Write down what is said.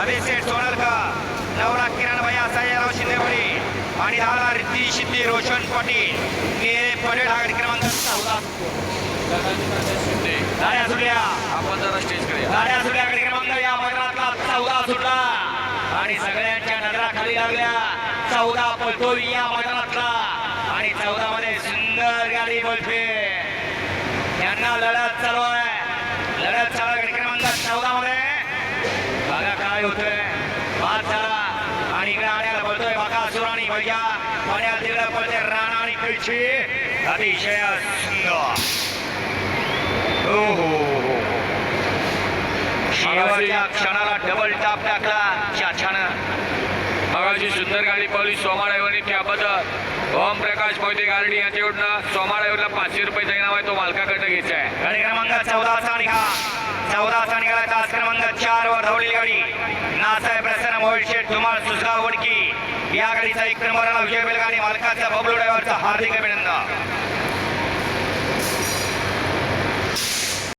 अभिषेक सोनलकर नवरा किरण भैया सह्याराव शिंदेवडी आणि दहाला रिद्धी शिंदे रोशन पाटील. नेरे पटेल हा क्रमांक चौदा गाड्या सुटल्या आपण जरा स्टेजकडे. गाड्या सुटल्या क्रमांक या मैदानातला चौदा सुटला आणि सगळ्यांच्या नजरा खाली लागल्या. चौदा पळतोय या मैदानातला. आणि चौदा मध्ये सुंदर गाडी बोलते यांना लढत चालू आहे. काय होतंय बाद झाला आणि इकडे आण्याला बोलतोय बघा सुराणी भैया. पाण्यात तिकडे बोलते राणा आणि खिळची अतिशय सुंदर. हो हो हो शेवटच्या क्षणाला डबल टाप टाकला चाच्यानं. मगाची सुंदर गाडी पळली सोमाडाईवरनी त्याबद्दल. ओम प्रकाश मोहिते गारडी यांच्याकडनं सोमाडाईवरला पाचशे रुपयाचा इनाम आहे तो मालकाकडनं घ्यायचा आहे. गाडी क्रमांक चौदाचा चौदाचा निघाला तास क्रमांक चार वर धावलेली गाडी. नासाहेब प्रसन्न मोहित शेठ धुमाळ सुसगाव वडकी या गाडीचा एक नंबरला विजय बेलगाडी मालकाचा बबलू ड्रायव्हरचा हार्दिक अभिनंदन.